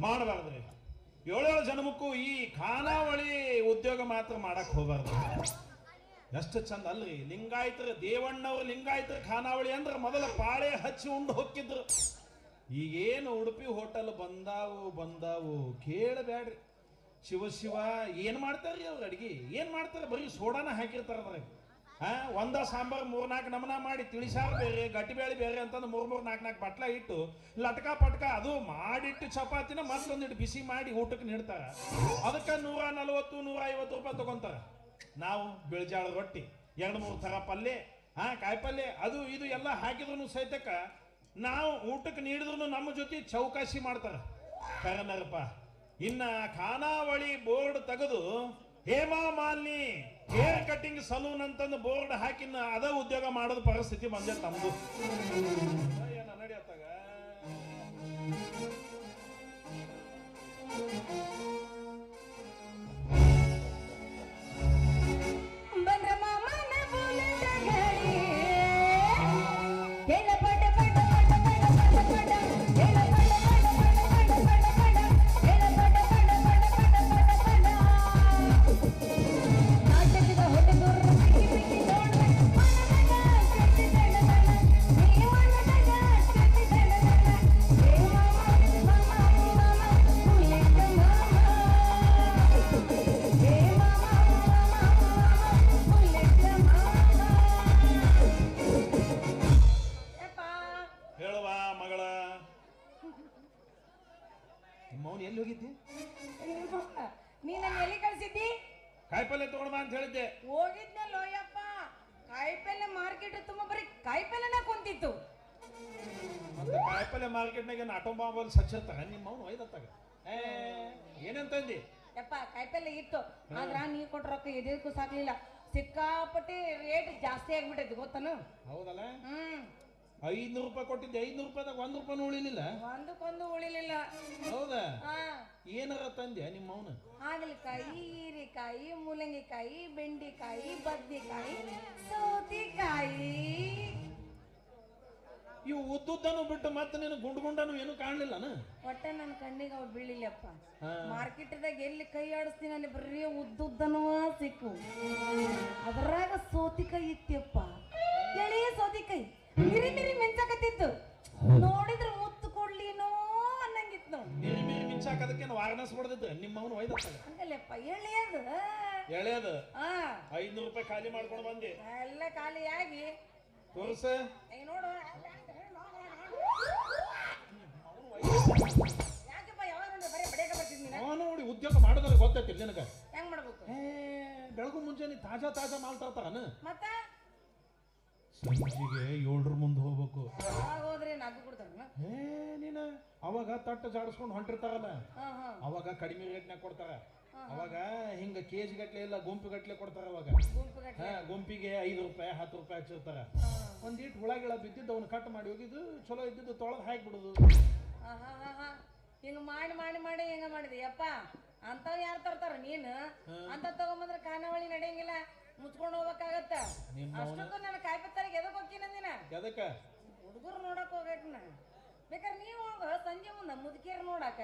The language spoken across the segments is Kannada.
ಮಾಡಬಾರ್ದ್ರಿ. ಏಳೇಳು ಜನ್ಮಕ್ಕೂ ಈ ಖಾನಾವಳಿ ಉದ್ಯೋಗ ಮಾತ್ರ ಮಾಡಕ್ ಹೋಗಬಾರ್ದು. ಎಷ್ಟು ಚಂದ ಅಲ್ರಿ. ಲಿಂಗಾಯತರು ದೇವಣ್ಣವ್ರ ಲಿಂಗಾಯತರು ಖಾನಾವಳಿ ಅಂದ್ರೆ ಮೊದಲ ಪಾಳೆ ಹಚ್ಚಿ ಉಂಡು ಹೊಕ್ಕಿದ್ರು. ಈಗೇನು ಉಡುಪಿ ಹೋಟೆಲ್ ಬಂದಾವು ಬಂದಾವು ಕೇಳಬೇಡ್ರಿ ಶಿವ ಶಿವ ಏನ್ ಮಾಡ್ತಾರ್ರಿ ಅವ್ರ ಅಡಿಗೆ? ಏನು ಮಾಡ್ತಾರೆ? ಬರೀ ಸೋಡಾನ ಹಾಕಿರ್ತಾರ ಅದ್ರಾಗ. ಹಾ, ಒಂದ ಸಾಂಬಾರ್ ಮೂರ್ನಾಲ್ಕು ನಮನ ಮಾಡಿ ತಿಳಿಸಾರು ಬೇರೆ ಗಟ್ಟಿಬೇಳೆ ಬೇರೆ ಅಂತಂದು ಮೂರ್ ಮೂರ್ ನಾಲ್ಕು ನಾಲ್ಕು ಬಟ್ಲ ಇಟ್ಟು ಲಟ್ಕ ಪಟ್ಕ ಅದು ಮಾಡಿಟ್ಟು ಚಪಾತಿನ ಮತ್ತೊಂದಿಟ್ಟು ಬಿಸಿ ಮಾಡಿ ಊಟಕ್ಕೆ ನೀಡ್ತಾರ. ಅದಕ್ಕೆ ನೂರ ನಲವತ್ತು, ನೂರ ಐವತ್ತು ರೂಪಾಯಿ ತಗೊಂತಾರ. ನಾವು ಬಿಳಿಜಾಳ ರೊಟ್ಟಿ, ಎರಡು ಮೂರು ಥರ ಪಲ್ಯ ಹಾ ಕಾಯಿಪಲ್ಯ ಅದು ಇದು ಎಲ್ಲ ಹಾಕಿದ್ರು ಸಹಿತಕ್ಕ ನಾವು ಊಟಕ್ಕೆ ನೀಡಿದ್ರು ನಮ್ಮ ಜೊತೆ ಚೌಕಾಸಿ ಮಾಡ್ತಾರೆ. ಕರನರಪ್ಪ, ಇನ್ನ ಖಾನಾವಳಿ ಬೋರ್ಡ್ ತೆಗೆದು Hema Malini hair cutting salon ಅಂತಂದು ಬೋರ್ಡ್ ಹಾಕಿನ ಅದ ಉದ್ಯೋಗ ಮಾಡೋದು ಪರಿಸ್ಥಿತಿ ಬಂದೆ ತಮ್ಮದು ನಡೆಯತ್ತಾಗ ಅಂತ ಹೇಳಿದ್ದೆ. ಹೋಗಿದ್ನಲ್ಲೋ ಯಪ್ಪ ಕಾಯಿಪಲ್ಲೆ ಮಾರ್ಕೆಟ್ ತುಂಬಾ ಬರೀ ಕಾಯಿಪಲ್ಲೆನ ಕುಂತಿತ್ತು. ಮತ್ತೆ ಕಾಯಿಪಲ್ಲೆ ಮಾರ್ಕೆಟ್ನಾಗ ಏನು ಆಟೋ ಸಚ್ಚತ್ತ ನಿಮ್ಮ ಅವನು ಒಯ್ದತ್ತಾಗ ಏ ಏನಂತಂದಿ ಯಪ್ಪ ಕಾಯಿಪಲ್ಲೆ ಇತ್ತು. ಆದ್ರ ನೀ ಕೊಟ್ಟ ರೊಕ್ಕ ಎದಕ್ಕೂ ಸಾಕ್ಲಿಲ್ಲ. ಸಿಕ್ಕಾಪಟ್ಟೆ ರೇಟ್ ಜಾಸ್ತಿ ಆಗ್ಬಿಟ್ಟೈತಿ ಗೊತ್ತನು? ಹೌದಲ್ಲ? ಹ್ಮ್. ಐದ್ನೂರು ರೂಪಾಯಿ ಕೊಟ್ಟಿದ್ದೆ ಐದ್ನೂರು ರೂಪಾಯಿದಾಗ ಒಂದ್ ರೂಪಾಯಿ ಉಳಿಲಿಲ್ಲ. ಒಂದಕ್ಕೊಂದು ಉಳಿಲಿಲ್ಲ. ಹೌದಾ? ಏನಾರ ತಂದೆ ನಿಮ್ಮ ಅವನ? ಹಾಗಲಕಾಯಿ ಹೀರೆಕಾಯಿ ಮೂಲಂಗಿಕಾಯಿ ಬೆಂಡೆಕಾಯಿ ಬದ್ನೆಕಾಯಿ ಸೌತೆಕಾಯಿ. ಇವು ಉದ್ದುದ್ದನು ಬಿಟ್ಟು ಮತ್ತೆ ನೀನು ಗುಂಡು ಗುಂಡನು ಏನು ಕಾಣ್ಲಿಲ್ಲನ? ಒಟ್ಟ ನನ್ನ ಕಣ್ಣಿಗೆ ಅವ್ ಬೀಳಿಲ್ಲಪ್ಪ. ಮಾರ್ಕೆಟ್ದಾಗ ಎಲ್ಲಿ ಕೈ ಆಡಿಸ್ತೀನಿ ಅಲ್ಲಿ ಬರೀ ಉದ್ದುದ್ದನವ ಸಿಕ್ಕು. ಅದರಾಗ ಸೋತಿಕಾಯಿ ಇತ್ತಪ್ಪ ಎಳೆಯ ಸೌತಿಕಾಯಿ. ಮಿರಿ ಮಿರಿ ಮಿಂಚಕತ್ತಿತ್ತು. ನೋಡಿದ್ರೆ ಮುತ್ತು ಕೊಡ್ಲಿನೋ ಅನ್ನಂಗಿತ್ತು ನೋಡಿ. ಮಿರಿ ಮೀರಿ ಮಿಂಚಾಕ ಅದಕ್ಕೇನು ವಾರಣಸ್ ಹೊಡೆದಿದ್ದು? ನಿಮ್ಮ ಅವನು ಒಯ್ದ ಹಂಗಲ್ಲಪ್ಪ ಎಳೆಯದು ಎಳೆಯದು? ಹಾ ಐದ್ನೂರು ರೂಪಾಯಿ ಖಾಲಿ ಮಾಡ್ಕೊಂಡು ಬಂದೆ. ಎಲ್ಲ ಖಾಲಿಯಾಗಿ. ತೋರ್ಸ. ನೋಡು. ಯಾಕಪ್ಪ ಯಾವಾಗ ನೋಡಿ ಬರೀ ಬಡಿಯಕ ಬರ್ತಿದ್ ನೀನು. ನೋಡಿ ಉದ್ಯೋಗ ಮಾಡೋದ್ರೆ ಗೊತ್ತೈತಿ ನಿನಗ. ಹೆಂಗ್ ಮಾಡ್ಬೇಕು? ಬೆಳಗು ಮುಂಜಾನೆ ತಾಜಾ ತಾಜಾ ಮಾಲ್ ತರ್ತಾರನ ಮತ್ತ? ಸಂಜೆಗೆ ಏಳರ ಮುಂದೆ ಹೋಗ್ಬೇಕು. ಹೋದ್ರೆ ನಾಲ್ಕು ಏ ನೀನ ಅವಾಗ ತಟ್ಟ ಜಾಡಿಸ್ಕೊಂಡು ಹೊಂಟಿರ್ತಾರಲ್ಲ? ಅವಾಗ ಕಡಿಮೆ ರೇಟ್ನಾಗ ಕೊಡ್ತಾರ. ಅವಾಗ ಹಿಂಗ ಕೆಜಿ ಗಟ್ಲೆ ಇಲ್ಲ ಗುಂಪು ಗಟ್ಲೆ ಕೊಡ್ತಾರ ಅವಾಗ. ಹಾ ಗುಂಪಿಗೆ ಐದು ರೂಪಾಯಿ ಹತ್ತು ರೂಪಾಯಿ ಹಚ್ಚಿರ್ತಾರ. ಒಂದೀಟ್ ಹುಳ ಗಿಳ ಬಿದ್ದಿದ್ದು ಅವ್ನ ಕಟ್ ಮಾಡಿ ಹೋಗಿದ್ದು ಚಲೋ ಇದ್ದಿದ್ದು ತೊಳೆದು ಹಾಕ್ಬಿಡುದು. ಹಿಂಗ ಮಾಡಿ ಮಾಡಿ ಮಾಡಿ ಹಿಂಗ ಮಾಡಿದೆ? ಯಪ್ಪ ಅಂತವ್ ಯಾರು ತರ್ತಾರ ನೀನು? ಅಂತ ತಗೊಂಬಂದ್ರೆ ಖಾನಾವಳಿ ನಡೆಯಂಗಿಲ್ಲ. ಮುಚ್ಕೊಂಡು ಹೋಗ್ಬೇಕಾಗತ್ತ. ಅಷ್ಟಕ್ಕೂ ನನ್ನ ಕಾಯ್ಪತ್ತಾರಿಗೆ ಎದಕ್ ಹೋಗ್ತೀನಿ ಅಂದಿನ? ಎದಕ್ಕ? ಹುಡುಗರು ನೋಡಕ್ ಹೋಗ್ಬೇಕು ನಾ. ಬೇಕಾದ್ರೆ ನೀವು ಹೋಗ ಸಂಜೆ ಮುಂದೆ ಮುದುಕಿಯರ್ ನೋಡಕ.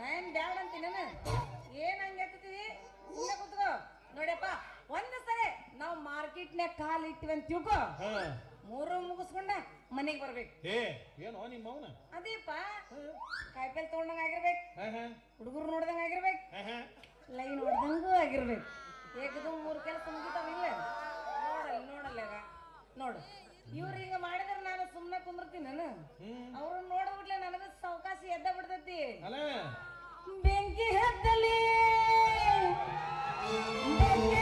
ನಾನ್ ಬ್ಯಾಡ ಅಂತೀನಿ ಏನ್ ಹಂಗೆ ಎತ್ತಿದಿ ಸುಮ್ಮನೆ ಕುತ್ಕೋ. ನೋಡ್ಯಪ್ಪ ಒಂದ್ ಸರಿ ನಾವು ಮಾರ್ಕೆಟ್ನ್ಯಾಗ ಕಾಲ್ ಇಟ್ಟಿವಿ ಅಂತ ತಿಳ್ಕೊ. ಮೂರು ಮುಗಿಸ್ಕೊಂಡ ಮನೆಗೆ ಬರ್ಬೇಕು. ಏ ಏನೋ ನಿಮ್ಮ ಅವನ ಅದೇಪ್ಪ ಕಾಯಿಪಲ್ಲೆ ತಗೊಂಡಂಗ ಆಗಿರ್ಬೇಕು. ಹುಡುಗರು ನೋಡ್ದಂಗ ಆಗಿರ್ಬೇಕು. ಲೈನ್ ಹೊಡ್ದಂಗೂ ಆಗಿರ್ಬೇಕು. ಏಕದಮ್ ಮೂರು ಕೆಲಸ ಮುಗಿತಾವಿಲ್ಲ ನೋಡಲ್ಲ ನೋಡಲ್ಲ ಈಗ ನೋಡು. ಇವ್ರು ಹಿಂಗ ಮಾಡಿದ್ರೆ ನಾನು ಸುಮ್ಮನೆ ಕುಂದಿರ್ತೀನಿ ನಾನು. ಅವ್ರನ್ನ ನೋಡ್ಬಿಟ್ಲೆ ನನಗ ಸಾವಕಾಶ ಎದ್ದ ಬಿಡ್ತೈತಿ. ಬೆಂಕಿ ಹತ್ತಲಿ. ಬೆಂಕಿ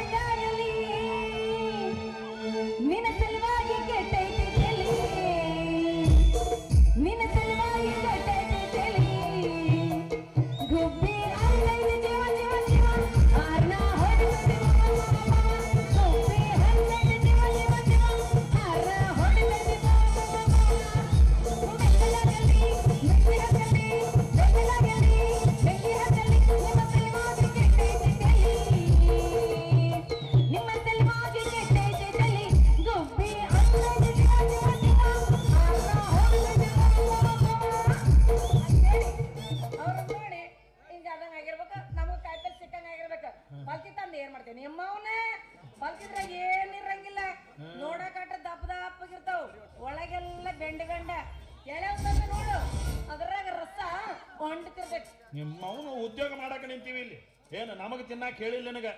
ನಮಗ್ ಕೇಳಿಲ್ಲ ಹೇಳಿಲ್ಲ ನಿನಗ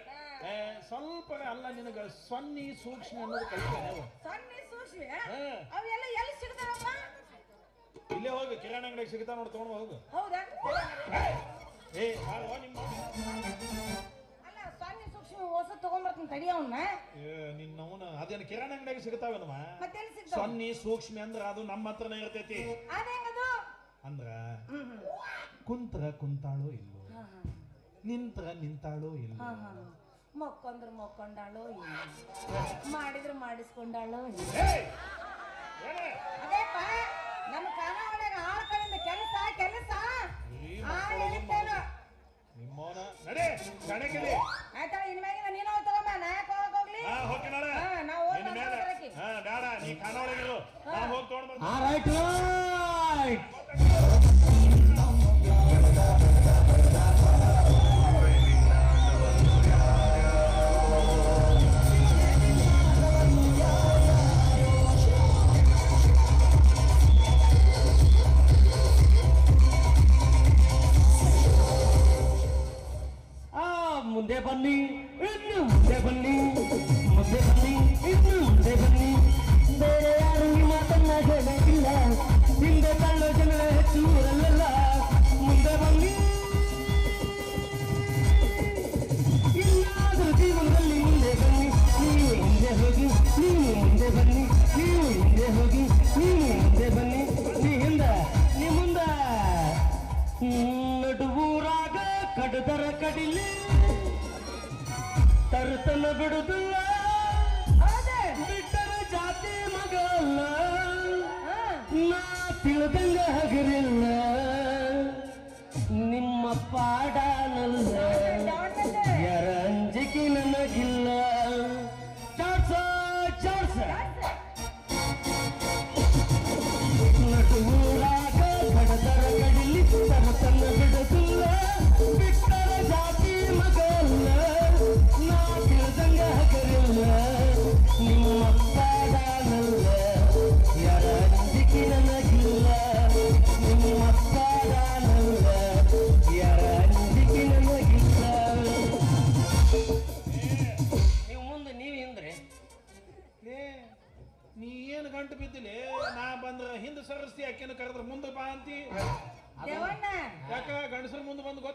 ಸ್ವಲ್ಪ ಅಲ್ಲ ನಿನಗ. ಸೊನ್ನಿ ಸೂಕ್ಷ್ಮ ಅನ್ನೋದು ಕಲಿತೇನೆ ಅವು. ಸೂಕ್ಷ್ಮ? ಅವೆಲ್ಲ ಎಲ್ಲಿ ಇಲ್ಲೇ ಹೋಗಿ ಕಿರಾಣಿ ಅಂಗಡಿಗೆ ಸಿಗ್ತಾ ನೋಡಿ ತಗೊಂಡು ಹೋಗು. ಹೌದಾ? ಏ ನಿಮ್ಮ ಅಲ್ಲ ಸಣ್ಣ ಸೂಕ್ಷ್ಮ ಹೊಸ ತಡಿ ಅವನ್ನ ನಿನ್ನವನ ಅದೇನು ಕಿರಾಣಿ ಅಂಗಡಿಗೆ ಸಿಗ್ತಾವೇನವ ಸೊನ್ನಿ ಸೂಕ್ಷ್ಮ ಅಂದ್ರ ಅದು ನಮ್ಮ ಹತ್ರನೇ ಇರ್ತೈತಿ. ಅಂದ್ರ ಕುಂತ್ರ ಕುಂತಾಳು ಇಲ್ಲೋ ನಿಂತ್ರ ನಿಂತಾಳೋ ಇಲ್ಲ. ಹಾ ಹಾ ಮೊಕ್ಕೊಂದ್ರ ಮೊಕ್ಕೊಂಡಾಳೋ ಇಲ್ಲ. ಮಾಡಿದ್ರ ಮಾಡಿಸ್ಕೊಂಡಾಳೋ ಇಲ್ಲ! ಅದೇಪ್ಪ ನಮ್ಮ ಖಾನಾವಳಿಯಾಗ ಆಳ್ ಕಡೆಯಿಂದ ಕೆಲಸ ಕೆಲಸ. ನಡೆ ಆಯ್ತಾ ನೀನು ಹೋಗ್ ತಗೊಂಬ. ನಾ ಯಾಕೆ ಹೋಗಕ್ ಹೋಗ್ಲಿ? ಹಾ ಹೋಗಿ ನೋಡ. ಹಾ, ನಾವ್ ಹೋಗ್ ನಿನ್ನ ಮೇಲೆ. ಮಾತಾಡ್ಬರಕ್ಕೆ. ಹಾ ಬೇಡ ನೀ ಕಾಣೊಳಗಿರು ನಾ ಹೋಗಿ ತಗೊಂಡ್ ಬರ್ತೀನಿ All right, right. ಮುಂದೆ ಬನ್ನಿ ಇನ್ನು ಮುಂದೆ ಬನ್ನಿ ಮುಂದೆ ಬನ್ನಿ ಇನ್ನು ಮುಂದೆ ಬನ್ನಿ ಬೇರೆ ಯಾರು ಈ ಮಾತನ್ನ ಹೇಳೋದಿಲ್ಲ ಹಿಂದೆ ತಳ್ಳೋ ಜನ ಹೆಚ್ಚು ಊರಲ್ಲ ಮುಂದೆ ಬನ್ನಿ ಇನ್ನಾದ್ರೂ ಜೀವನದಲ್ಲಿ ಮುಂದೆ ಬನ್ನಿ ನೀವು ಹಿಂದೆ ಹೋಗಿ ನೀವು ಮುಂದೆ ಬನ್ನಿ ನೀವು ಹಿಂದೆ ಹೋಗಿ ನೀವು ಮುಂದೆ ಬನ್ನಿ ನೀ ಹಿಂದೆ ನೀ ಮುಂದೆ ನಡುವೂರಾಗ ಕಡದರ ಕಡಿಲಿ ತರುತನ ಬಿಡುದಿಲ್ಲ. ಬಿಟ್ಟರ ಜಾತಿ ಮಗಲ್ಲ ನಾ ತಿಳಿದಂಗ ಹಗರಿಲ್ಲ. ನಿಮ್ಮ ಪಾಡನಲ್ಲ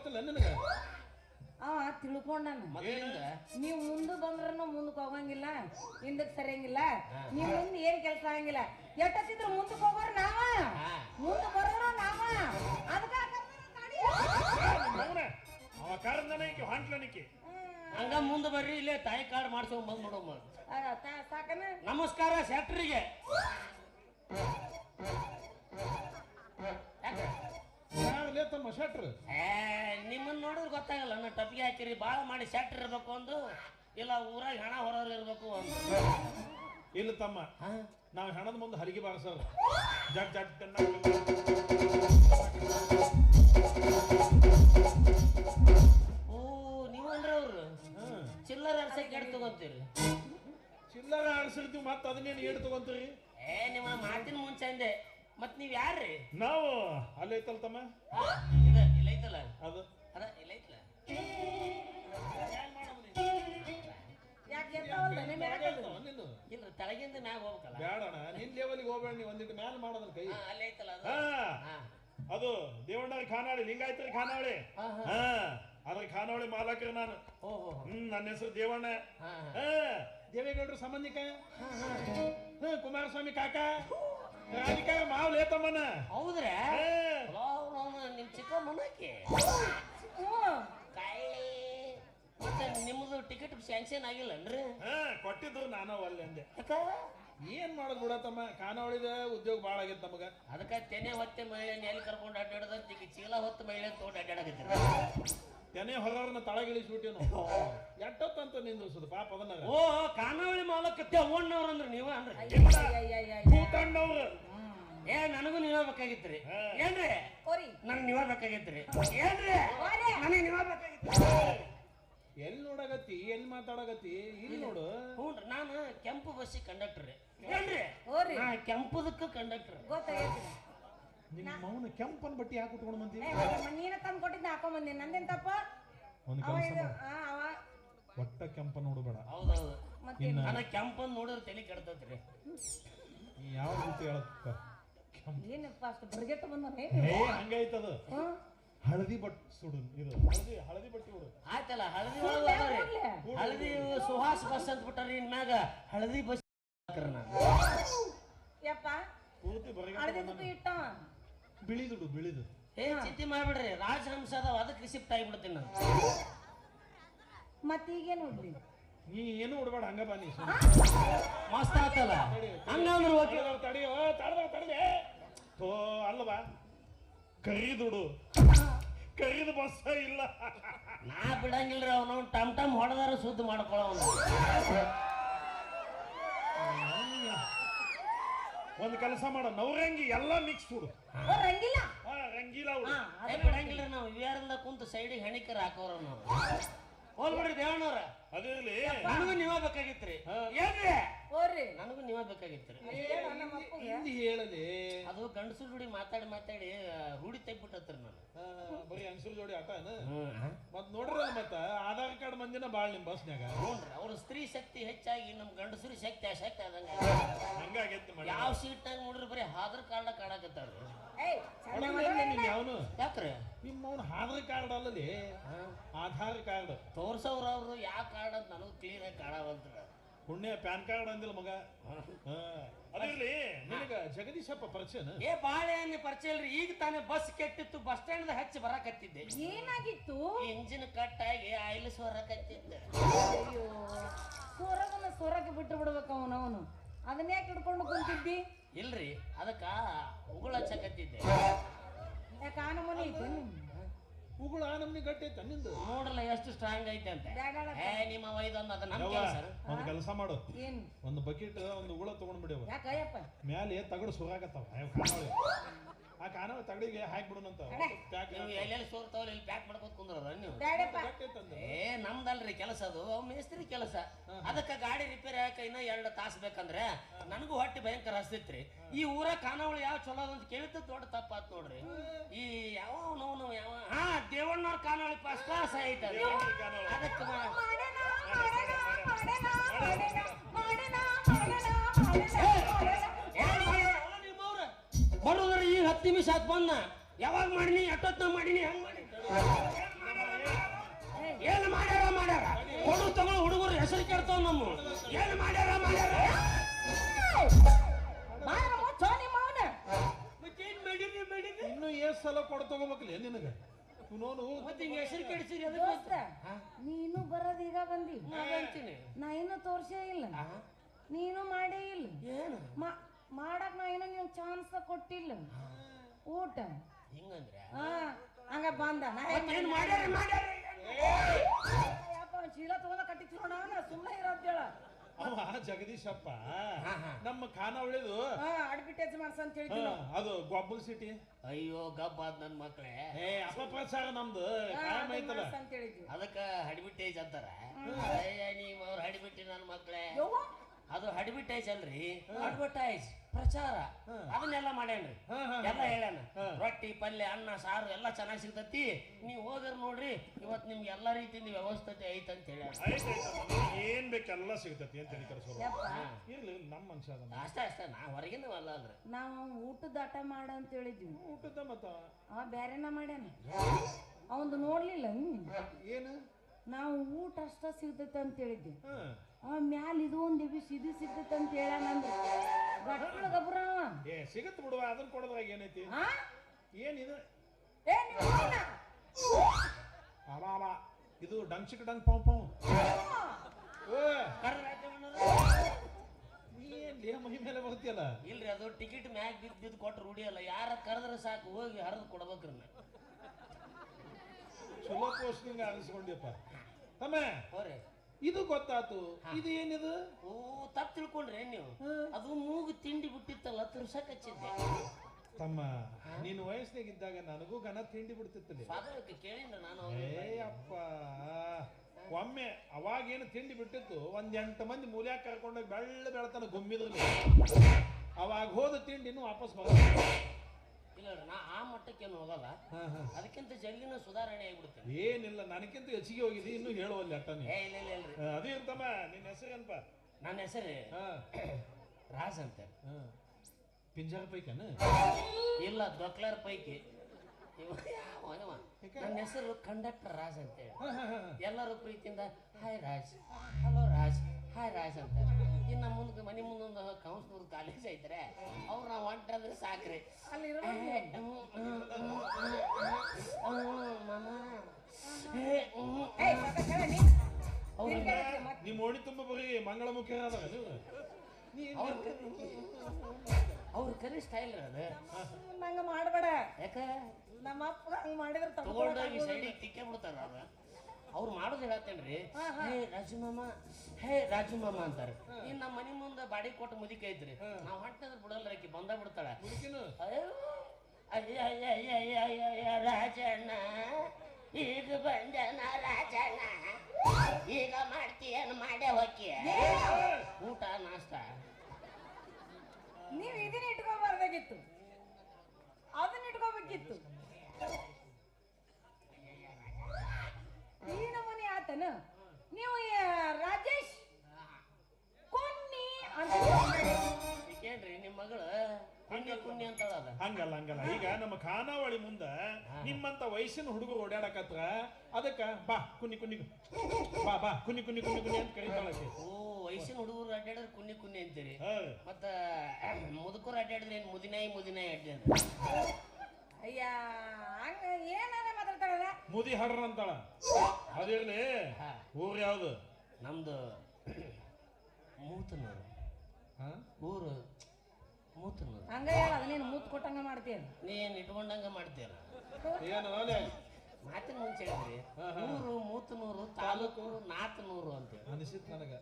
ಗೊತ್ತಿಲ್ಲ ನಿನಗೆ? ಅವ ತಿಳ್ಕೊಂಡಾನ ಮೊದಲಿಂದ ನೀವು ಮುಂದೆ ಬಂದ್ರೂ ಮುಂದಕ್ಕೆ ಹೋಗಂಗಿಲ್ಲ ಹಿಂದಕ್ಕೆ ಸರಿಯಂಗಿಲ್ಲ. ನೀವು ಮುಂದೆ ಏನ್ ಕೆಲಸ ಆಗಂಗಿಲ್ಲ. ಎಷ್ಟೊತ್ತಿದ್ರು ಮುಂದಕ್ಕೆ ಹೋಗೋರು ನಾವ. ಮುಂದೆ ಬರೋರು ನಾವ. ಅದಕ್ಕ ಅವನ ಅವ ಕರೆದನ ಈಕೆ ಹೊಂಟ್ಲನಿಕ್ಕೆ ಹಂಗ ಮುಂದೆ ಬರ್ರಿ ಇಲ್ಲೇ ತಾಯಿ ಕಾರ್ಡ್ ಮಾಡ್ಸೋ ಬಂದ್ ನೋಡಮ್ಮ ಸಾಕನ? ನಮಸ್ಕಾರ ಶೆಟ್ರಿಗೆ. ನಾ ಹಾಕಿರಿ ಭಾಳ ಮಾಡಿ ಸೆಟ್ ಇರಬೇಕು ಒಂದು. ಇಲ್ಲ ಊರಾಗ ಹಣ ಹೊರವ್ರು ಇರ್ಬೇಕು ಒಂದು. ಇಲ್ಲ ತಮ್ಮ ನಾವು ಹಣದ ಮುಂದೆ ಹರಿಗೆ ಬಾರಿಸೋರು ಜಡ್ ಜಗ್ ಓ ನೀವು ಅಂದ್ರೆ ಅವ್ರು? ಚಿಲ್ಲರೆ ಅರ್ಸಕ್ಕೆ ಎಡ್ ತಗೊಂತೀರಿ? ಚಿಲ್ಲರ ಅರ್ಸಿರ್ತೀವಿ ಮತ್ತೆ ಅದನ್ನೇನು ಏಡ್ ತಗೊಂತೀರಿ? ಏ ನಿಮ್ಮ ಮಾತಿನ ಮುಂಚೆ ಅಂದೆ. ಮತ್ ನೀವ್ ಯಾರ್ರಿ? ನಾವು ಅಲ್ಲೇ ಐತಲ್ ತಮ್ಮ? ನೀವು ಒಂದಿಟ್ಟು ಮ್ಯಾಲ ಮಾಡೋದನ್ನ ಕೈ. ಹಾ, ಅಲ್ಲೇ ಐತಲ್ಲ ಅದು? ಹಾ. ಹಾ. ಅದು ದೇವಣ್ಣರ ಖಾನಾವಳಿ ಲಿಂಗಾಯತರ ಖಾನಾವಳಿ ಹಾ, ಹಾ. ಅದ್ರ ಖಾನಾವಳಿ ಮಾಲಕರು ನಾನು. ಓ ಹೋ ಹೋ. ಹ್ಮ್ ನನ್ನ ಹೆಸರು ದೇವಣ್ಣ. ಹಾ, ಹಾ. ಹಾ. ದೇವೇಗೌಡರು ಸಂಬಂಧಿಕ? ಹಾ ಕುಮಾರಸ್ವಾಮಿ ಕಾಕ. ರಾಧಿಕಾ ಮಾವ್ ಲೇತಮ್ಮನ. ಹೌದ್ರೆ? ಹಾ. ನಿಮ್ ಚಿಕ್ಕ ಮನಕ್ಕೆ ಹ್ಞೂ ಕಾಯಿ. ಮತ್ತೆ ನಿಮ್ಮದು ಟಿಕೆಟ್ ಸ್ಯಾಂಕ್ಷನ್ ಆಗಿಲ್ಲನ್ರಿ ಹಾ ಕೊಟ್ಟಿದ್ರು ನಾನು ಅಲ್ಲಿ ಅಂದೆ. ಯಾಕ? ಏನ್ ಮಾಡೋದು ತಮ್ಮ? ಖಾನಾವಳಿದ ಉದ್ಯೋಗ ಭಾಳ ಆಗೈತೆ ತಮಗ ಅದಕ್ಕೆ ತೆನೆ ಹೊತ್ತೆ ಮಹಿಳೆ ಎಲ್ಲಿ ಕರ್ಕೊಂಡು ಅಡ್ಡಾಡದಂತ ಈಗ ಚೀಲ ಹೊತ್ತು ಮಹಿಳೆ ತೋಟ ಅಡ್ಡಾಡಕತ್ತೀರ ತೆನೆ ಹೊರವ್ರನ್ನ ತಳಗಿಳಿಸ್ಬಿಟ್ಟಿ ನಾವು ಎಟ್ಟೊತ್ತಂತ ನಿಂದ್ರಿಸುದು? ಪಾಪ ಅದನ್ನ ಓ ಕಾನಾವಳಿ ಮಾಲಕತ್ತೆ ಅವ್ವಣ್ಣವ್ರು ಅಂದ್ರೆ ನೀವ ಅಂದ್ರೆ? ಕೂತಣ್ಣವ್ರು ಏ ನನಗೂ ನೀವ ಬೇಕಾಗಿತ್ರಿ. ಏನ್ರಿ ನನಗೆ ನೀವ ಬೇಕಾಗಿತ್ರಿ ಏನ್ರಿ ಓರಿ. ನನಗೆ ನೀವ ಬೇಕಾಗಿತ್ರಿ ಎಲ್ಲಿ ನೋಡಾಗತ್ತಿ ಎಲ್ಲಿ ಮಾತಾಡಗತ್ತಿ ಇಲ್ಲಿ ನೋಡು. ಹ್ಞೂನ್ರಿ ನಾನು ಕೆಂಪು ಬಸ್ಸಿಗೆ ಕಂಡಕ್ಟರ್ ಏನ್ರಿ? ಹೋರಿ ನಾ ಕೆಂಪದಕ್ಕೆ ಕಂಡಕ್ಟರ್. ಗೊತ್ತಾಗೈತಿ ನಿಮ್ಮ ಮೌನ ಕೆಂಪನ್ ಬಟ್ಟಿ ಹಾಕಿ ಉಟ್ಕೊಂಡು ನೀನು ನೀನ ತಂದು ಕೊಟ್ಟಿದ್ದ ಹಾಕೊಂಡ್ ಬಂದಿ. ನಂದೇನ್ ತಪ್ಪ ಒಂದು ಅವ ಕೆಲಸ ಇದು ಮಾಡು ಆ, ಅವ ಒಟ್ಟ ಕೆಂಪ ನೋಡಬೇಡ. ಹೌದೌದು. ನನಗೆ ಕೆಂಪನ್ ನೋಡಿದ್ರೆ ತಲೆ ಕೆಡ್ತೈತ್ರಿ. ನೀ ಯಾವ ರೀತಿ ಹೇಳತ್ತ ಏನಪ್ಪ ಅಷ್ಟು ಬರ್ಗೆಟ್ಟು ಬಂದನೆ? ಏ ಹಂಗೈತದ. ಹ್ಮ್ ಹಳದಿ ಬಟ್ ಸುಡು ಇದು ಹಳದಿ ಹಳದಿ ಬಟ್ಟೆ ಉಡು. ಆಯ್ತಲ್ಲ ಹಳದಿ ಒಳಗೆ ಹಳದಿ ಸುಹಾಸ್ ಬಸ್ ಅಂತ ಬಿಟ್ಟಾರಿ ಇನ್ ಮ್ಯಾಗ ಹಳದಿ ಬಸ್ ಹಾಕ್ರಿ ನಾನು. ಯಪ್ಪ ಪೂರ್ತಿ ಹಳದಿ ಇಟ್ಟವ ಬಿಳಿದುಡು ಬಿಳಿದು. ಏ ಚಿಂತೆ ಮಾಡ್ಬಿಡ್ರಿ ರಾಜಹಂಸ ಅದಾವ ಅದಕ್ಕೆ ರಿಸಿಪ್ಟ್ ಆಗಿಬಿಡ್ತೀನಿ ನಾನು. ಮತ್ ಈಗೇನ್ ನೋಡ್ಲಿ ನೀ ಏನು ಉಡ್ಬೇಡ ಹಂಗ ಬಾ ನೀ. ಸುಮ್ನೆ. ಮಸ್ತ್ ಆತಲ್ಲ. ಹಂಗಂದ್ರೆ ಓಕೆ. ಓ ತಡೆಯೋ ತಡೆದ ತಡೆದೆ. ಅಲ್ಲವಾ ಅಲ್ವಾ? ಕರಿದುಡು. ಕರಿದ ಬಸ್ಸ ಇಲ್ಲ. ನಾ ಬಿಡಂಗಿಲ್ರಿ ಅವನು. ಟಮ್ ಟಮ್ ಹೊಡೆದಾರ ಸುದ್ದಿ ಮಾಡ್ಕೊಳ್ಳೋ ಒಂದು ಕೆಲಸ ಮಾಡ. ನವರಂಗಿ ಎಲ್ಲ ಮಿಕ್ಸ್ ಓ ರಂಗಿಲ್ಲ ಹಾ ರಂಗೀಲ ಉಡು ಹಾ ಏ ಬಿಡಂಗಿಲ್ರಿ ನಾವು. ವಿಆರ್ಎಲ್ ಕುಂತು ಸೈಡಿಗೆ ಹಣಿಕರ್ ಹಾಕೋರ ನಾವು ಹೋಲ್ಬಿಡ್ರಿ ದೇವಣ್ಣವ್ರ. ಅದಿರ್ಲಿ ನನಗೂ ನೀವ ಬೇಕಾಗಿತ್ರಿ. ಏನ್ರಿ ಹೋರಿ ನನಗೂ ನೀವ ಬೇಕಾಗಿತ್ರಿ. ಹೇಳಲಿ ಅದು ಗಂಡಸು ಜೋಡಿ ಮಾತಾಡಿ ಮಾತಾಡಿ ಆ, ರೂಢಿ ತೆಗ್ಬಿಟ್ಟತ್ರಿ ನಾನು ಹಾ, ಬರೀ ಹ್ಮ್ ಮತ್ ನೋಡ್ರಲ್ಲ ಮತ್ತ ಆಧಾರ್ ಕಾರ್ಡ್ ಮಂದಿನ ಬಾಳ್ ನಿಮ್ ಬಸ್ನ್ಯಾಗ. ನೋಡ್ರಿ ಅವ್ರ ಸ್ತ್ರೀ ಶಕ್ತಿ ಹೆಚ್ಚಾಗಿ ನಮ್ಮ ಗಂಡಸರಿ ಶಕ್ತಿ ಅಶಕ್ತಿ ಆದಂಗ. ಹಂಗಾಗೈತಿ ಮಾಡಿ ಯಾವ ಸೀಟ್ನಾಗ ನೋಡ್ರಿ ಬರೀ ಆಧಾರ್ ಕಾರ್ಡ್ ಕಾಣಕತ್ತಾರ ಯಾವನು? ಯಾಕ್ರಿ? ನಿಮ್ಮ ಅವನು ಆಧಾರ್ ಕಾರ್ಡ್ ಅಲ್ಲದೆ ಆಧಾರ್ ಕಾರ್ಡ್. ತೋರ್ಸವ್ರ ಅವ್ರು ಯಾವ ಕಾರ್ಡ್ ಅಂತ ನನಗೂ ಕ್ಲಿಯರ್ ಆಗಿ ಕಾಣವಲ್ತ್ರ ಪುಣ್ಯ ಪ್ಯಾನ್ ಕಾರ್ಡ್ ಅಂದಿಲ್ಲ ಮಗ. ಹಾ. ಅದಿರ್ಲಿ ನಿನಗ ಜಗದೀಶಪ್ಪ ಪರಿಚಯನ ಏ ಬಾಳೆ ಅನ್ನಿ ಪರಿಚಯ ಇಲ್ರಿ ಈಗ ತಾನೇ ಬಸ್ ಕೆಟ್ಟಿತ್ತು ಬಸ್ ಸ್ಟ್ಯಾಂಡ್ ಹಚ್ಚಿ ಬರಕತ್ತಿದ್ದೆ. ಏನಾಗಿತ್ತು? ಇಂಜಿನ್ ಕಟ್ ಆಗಿ ಆಯಿಲ್ ಸೋರಕತ್ತಿದ್ದೆ. ಅಯ್ಯೋ ಸೊರಗನ ಸೋರಕ್ಕೆ ಬಿಟ್ಟು ಬಿಡ್ಬೇಕು ಅವನು ಅವನು. ಅದನ್ನ ಯಾಕೆ ಹಿಡ್ಕೊಂಡು ಕುಂತಿದ್ದಿ? ಇಲ್ರಿ ಅದಕ್ಕ ಉಗುಳ ಹಚ್ಚಕತ್ತಿದ್ದೆ. ಯಾಕೆ ಆನಮನಿ ಇತ್ತು ಉಗುಳ ನಮ್ನಿ ಗಟ್ಟಿ ಐತೆ ನಿಂದು? ನೋಡ್ರಲ್ಲ ಎಷ್ಟು ಸ್ಟ್ರಾಂಗ್ ಐತೆ ಅಂತ. ಏ ನಿಮ್ಮ ವೈದೊಂದು ಅದು ನಮ್ ಕೆಲಸ ಒಂದು ಕೆಲಸ ಮಾಡು. ಏನು? ಒಂದು ಬಕೆಟ್ ಒಂದು ಹುಳ ತಗೊಂಡ್ಬಿಡಿ ಮ್ಯಾಲೆ ತಗಡು ಸುರಾಗತ್ತವ. ಆ ಕಾನವ ತಗಡಿಗೆ ಹಾಕ್ಬಿಡೋಣಂತ ಎಲ್ಲೆಲ್ಲಿ ಸೋರ್ತಾವಲ್ಲ ಇಲ್ಲಿ ಪ್ಯಾಕ್ ಮಾಡ್ಕೋತ ಕುಂದ್ರ ನೀವು. ಏ ನಮ್ದಲ್ರಿ ಕೆಲಸ ಅದು ಅವ್ ಮೇಸ್ತ್ರಿ ಕೆಲಸ. ಅದಕ್ಕೆ ಗಾಡಿ ರಿಪೇರಿ ಹಾಕ ಇನ್ನ ಎರಡು ತಾಸು ಬೇಕಂದ್ರೆ ನನಗೂ ಹೊಟ್ಟೆ ಭಯಂಕರ ಹಸ್ತಿತ್ರಿ. ಈ ಊರ ಕಾನವಳು ಯಾವ ಚಲೋ ಅದ ಅಂತ ಕೇಳಿದ್ದು ದೊಡ್ಡ ತಪ್ಪಾತ್ ನೋಡ್ರಿ. ಈ ಯಾವ ನೋವು ಯಾವ ಹಾ ದೇವಣ್ಣವ್ರ ಕಾನವಳಿ ಫಸ್ಟ್ ಕ್ಲಾಸ್ ಐತೆ ಅದು. ಅದಕ್ಕೆ ಬರೋದ್ರ ಈಗ ಹತ್ತು ನಿಮಿಷ ಆತ್ ಬಂದ. ಯಾವಾಗ ಮಾಡಿನಿ? ಎಷ್ಟೊತ್ತ ಮಾಡಿನಿ? ಹಂಗ ಮಾಡಿ ಏನ್ ಮಾಡ್ಯಾರ ಮಾಡ್ಯಾರ? ಕೊಡು ತಗೊಂಡು ಹುಡುಗರು ಹೆಸರು ಕೇಳ್ತಾವ ನಮ್ಮ. ಏನ್ ಮಾಡ್ಯಾರ ಮಾಡ್ಯಾರ? ಇನ್ನು ಎಷ್ಟು ಸಲ ಕೊಡ್ ತಗೋಬೇಕಲ್ಲ ನಿನಗ? ನೋನು ಮತ್ತೆ ಹಿಂಗ ಹೆಸರು ಕೆಡಿಸಿರಿ ದೋಸ್ತ ಅದಕ್ಕೆ ನೀನು ಬರೋದ್ ಈಗ ಬಂದಿ. ಅಂತೀನಿ ನಾ ಇನ್ನೂ ತೋರ್ಸೇ ಇಲ್ಲ. ನೀನು ಮಾಡೇ ಇಲ್ಲ. ಏನು? ಮಾಡಕ್ ನಾ ಏನೋ ನೀವು ಚಾನ್ಸ್ ಕೊಟ್ಟಿಲ್ಲ. ಊಟ. ಹಿಂಗಂದ್ರೆ? ಹಾ ಹಂಗ ಬಂದ. ನಾ ಏನ್ ಮತ್ತೇನ್ ಮಾಡ್ಲಿ? ಮಾಡ್ಯಾರ? ಮಾಡ್ಯಾರ? ಯಪ್ಪ ಚೀಲ ತಗೊಂಡ ಕಟ್ಟಿತ್ತು ನೋಡ ಸುಮ್ಮನೆ ಇರೋದೇಳ ಅವ ಜಗದೀಶಪ್ಪ. ನಮ್ಮ ಖಾನಾವಳಿದು ಉಳಿದು ಅಡ್ವರ್ಟೈಸ್ ಮಾಡ್ಸ ಅಂತ ಹಾ, ಹೇಳ್ತೀನಿ ಅದು ಗೊಬ್ಬಲ್ ಸಿಟಿ. ಅಯ್ಯೋ ಗಬ್ಬಾದ್ ನನ್ ಮಕ್ಳೇ. ಏ ಅಪ್ಪ ಪ್ರಸಾರ ನಮ್ದು ಕಾಯಂ ಐತಲ್ಲ. ಅಂತ ಹೇಳಿದ್ವಿ. ಅದಕ್ಕ ಹಡಿಬಿಟ್ಟೈಸ್ ಅಂತಾರ. ಅಯ್ಯ ನೀವ್ ಅವ್ರ ಹಡಿಬಿಟ್ಟಿ ನನ್ನ ಮಕ್ಳೇ. ಅದು ಅಡ್ವರ್ಟೈಸ್ ಅಲ್ರಿ? ಅಡ್ವರ್ಟೈಸ್ ಪ್ರಚಾರ. ಅದನ್ನೆಲ್ಲ ಮಾಡ್ಯಾನ್ರಿ. ಎಲ್ಲ ಹೇಳ್ಯಾನ. ರೊಟ್ಟಿ ಪಲ್ಯ ಅನ್ನ ಸಾರು ಎಲ್ಲ ಚೆನ್ನಾಗಿ ಸಿಗ್ತತಿ. ನೀವು ಹೋದ್ರೆ ನೋಡ್ರಿ ಇವತ್ ನಿಮ್ಗೆ ಎಲ್ಲ ರೀತಿಯಿಂದ ವ್ಯವಸ್ಥೆ ಐತೆ ಅಂತ ಹೇಳ್ಯಾರ. ಏನ್ ಬೇಕೆಲ್ಲ ಸಿಗ್ತತಿ ಅಂತ ಇರ್ಲಿ ನಮ್ಮ ಮನುಷ್ಯ ಅಷ್ಟೇ ಅಷ್ಟೇ. ನಾ ಹೊರಗಿನ ಅಲ್ಲ ಅಲ್ರಿ ನಾವು ಊಟದ ಆಟ ಮಾಡ ಅಂತ ಹೇಳಿದ್ವಿ. ಊಟದ ಮತ್ತ? ಆ ಬ್ಯಾರೆನ ಮಾಡ್ಯಾನ. ಅವಂದು ನೋಡ್ಲಿಲ್ಲ ಏನು? ನಾವು ಊಟ ಅಷ್ಟ ಸಿಗ್ತೈತೆ ಅಂತ ಹೇಳಿದ್ವಿ. ಮ್ಯಾಲ ಇದು ಒಂದ್ ಎಬಿಸ್ ಇದು ಸಿಗ್ತೈತೆ ಅಂತ ಹೇಳ್ಯಾನಂದ್ರ ಗಟ್ಟಳ ಗಬ್ರ ಏ ಸಿಗತ್ ಬಿಡುವ ಅದನ್ನ ಕೊಡೋದ್ರಾಗ ಏನೈತಿ? ಹಾ ಏನಿದು ಏ ನೀವು ಹೋಗ್ನ. ಅಬಾ ಅಬಾ ಇದು ಡಂಗ್ ಚಿಕ್ ಡಂಗ್ ಪೌ ಪೌ ಓ ನೀ ಏನ್ ಲೇ ಮೈ ಮೇಲೆ ಬರ್ತೀಯಲ್ಲ ಇಲ್ರಿ ಅದು ಟಿಕೆಟ್ ಮ್ಯಾಗ್ ಬಿದ್ದು ಬಿದ್ದು ಕೊಟ್ಟು ರೂಢಿ ಅಲ್ಲ ಯಾರ ಕರೆದ್ರೆ ಸಾಕು ಹೋಗಿ ಹರಿದು ಕೊಡ್ಬೇಕ್ರಿ ನಾ. ಚಲೋ ಪೋಸ್ಟಿಂಗ್ ಅನಿಸ್ಕೊಂಡಿಯಪ್ಪ. ತಮ್ಮ. ಹೋರಿ. ಇದು ಗೊತ್ತಾತು. ಇದು ಏನಿದು? ಓ ತಪ್ಪು ತಿಳ್ಕೊಂಡ್ರೆ ನೀವು. ಅದು ಮೂಗು ತಿಂಡಿ ಬಿಟ್ಟಿತ್ತಲ್ಲ ತುರ್ಸಕ್ ಹಚ್ಚಿದ್ದೆ ತಮ್ಮ ನೀನು ವಯಸ್ಸಿನಾಗಿದ್ದಾಗ ನನಗೂ ಘನ ತಿಂಡಿ ಬಿಡ್ತಿತ್ತಲ್ಲಿ. ಕೇಳಿನ ನಾನು ಏ ಅಪ್ಪ. ಒಮ್ಮೆ ಅವಾಗೇನು ತಿಂಡಿ ಬಿಟ್ಟಿತ್ತು ಒಂದ್ ಎಂಟು ಮಂದಿ ಮೂಲ್ಯಾಗ ಕರ್ಕೊಂಡೋಗಿ ಬೆಳ್ಳ ಬೆಳತನ ಗುಮ್ಮಿದ್ರು ಅವಾಗ ಹೋದ ತಿಂಡಿನೂ ವಾಪಸ್ ಬರ ಇಲ್ಲ ನಾ ಆ ಮಟ್ಟಕ್ಕೇನು ಹೋಗಲ್ಲ. ಅದಕ್ಕಿಂತ ಜಲ್ದಿನ ಸುಧಾರಣೆ ಆಗ್ಬಿಡ್ತೇನೆ. ಏನಿಲ್ಲ ನನಗಿಂತ ಹೆಚ್ಚಿಗೆ ಹೋಗಿದೆ ಇನ್ನು ಹೇಳುವಲ್ಲಿ ಅಟ್ಟ ನೀ ಏ ಇಲ್ಲ ಇಲ್ಲ ಇಲ್ರಿ ಅದೇ ಇರ್ತಮ್ಮ ನಿನ್ನ ಹೆಸರೇನಪ್ಪ? ನನ್ನ ಹೆಸರು ಹಾ. ರಾಜ್ ಅಂತ. ಹಾ. ಪಿಂಜಾರ ಪೈಕನ? ಇಲ್ಲ ದೊಕ್ಲರ್ ಪೈಕಿ. ಇವ ಯಾವ ಇವ? ನನ್ನ ಹೆಸರು ಕಂಡಕ್ಟರ್ ರಾಜ್ ಅಂತೇಳಿ ಎಲ್ಲರೂ ಪ್ರೀತಿಯಿಂದ hi Raj hello Raj hi Raj ಅಂತ ಇನ್ನು ಮುಂದೆ ಮನೆ ಮುಂದೊಂದು ಕೌನ್ಸಿಲ್ ಕಾಲೇಜ್ ಐತ್ರೆ ಹೊಂಟಂದ್ರೆ ಸಾಕ್ರಿ. ನಿಮ್ಮ ಓಣಿ ತುಂಬ ಬರೀ ಮಂಗಳ ಮುಖ್ಯ ನೀವು. ನೀ ಅವ್ರ ಕರಿ ಸ್ಟೈಲ್ ಅದು. ನಂಗ ಮಾಡಬೇಡ. ಯಾಕ? ನಮ್ಮ ಅಪ್ಪ ಹಂಗ ಮಾಡಿದ್ರೆ ತಗೊಂಡೋಗಿ ಸೈಡಿಗೆ ತಿಕ್ಕೆ ಬಿಡ್ತಾರ ಅವ್ರು ಮಾಡೋದು ಹೇಳತ್ತೇನ್ರಿ ರೀ ಹಾ. ರಾಜು ಮಾಮ ಹೇ ರಾಜು ಮಾಮ ಅಂತಾರೆ. ಇನ್ ನಮ್ಮ ಮನೆ ಮುಂದೆ ಬಾಡಿ ಕೊಟ್ಟು ಮುದಿಕ ಐತ್ರಿ. ನಾವು ಹೊಂಟಂದ್ರೆ ಬಿಡಲ್ಲ ರೀ ಬಂದ ಬಿಡ್ತಾಳೆ. ಮುದುಕಿನು? ಅಯ್ಯೋ ಅಯ್ಯ ಅಯ್ಯ ಅಯ್ಯ ಅಯ್ಯ ಅಯ್ಯ ಅಯ್ಯ ರಾಜಣ್ಣ. ಈಗ ಬಂದನ ರಾಜಣ್ಣ. ಈಗ ಮಾಡ್ತೀಯನ್ ಮಾಡೇ ಹೋಗಿ ಊಟ ನಾಷ್ಟ. ವಯಸ್ಸಿನ ಹುಡುಗರು ಓಡಾಡಕತ್ರ ಅದಕ್ಕ ಬಾ ಕುನ್ನಿ ಕುನ್ನಿ ಬಾ ಬಾ ಕುನ್ನಿ ಕುನ್ನಿ ಕುನ್ನಿ ಕುನ್ನಿ ಅಂತ ಕರೀತಾಳಕ್ಕೆ ಓ ವಯಸ್ಸಿನ ಹುಡುಗರು ಅಡ್ಡಾಡಿದ್ರೆ ಕುನ್ನಿ ಕುನ್ನಿ ಅಂತೀರಿ. ಮತ್ತ ಮುದುಕರು ಅಡ್ಡಾಡಿದ್ರೆ ಏನ್ ಮುದಿನಾಯಿ ಮುದಿನಾಯಿ ಅಡ್ಡಾಡ್ರಿ ಅಯ್ಯ ಹಂಗ ಏನಾರ ಮಾತಾಡ್ತಾಳ ಮುದಿ ಹಡ್ರ ಅಂತಾಳ. ಅದಿರ್ಲಿ ಹಾ. ಊರ್ ಯಾವ್ದು? ನಮ್ದು ಮೂತನೂರು. ಹಾ? ಊರು ಮೂತನೂರು ಹಂಗ ಹೇಳ ನೀನು ಮೂತ್ ಕೊಟ್ಟಂಗ ಮಾಡ್ತೀಯ. ನೀನು ಇಟ್ಕೊಂಡಂಗ ಮಾಡ್ತೀರ ಏನು ಅಲೆ ಮಾತಿನ ಮುಂಚೆ ಹೇಳಿದ್ರಿ ಊರು ಮೂತನೂರು ತಾಲೂಕು ನಾಲ್ಕನೂರು ಅಂತ ಅನಿಸಿತ್ ನನಗ.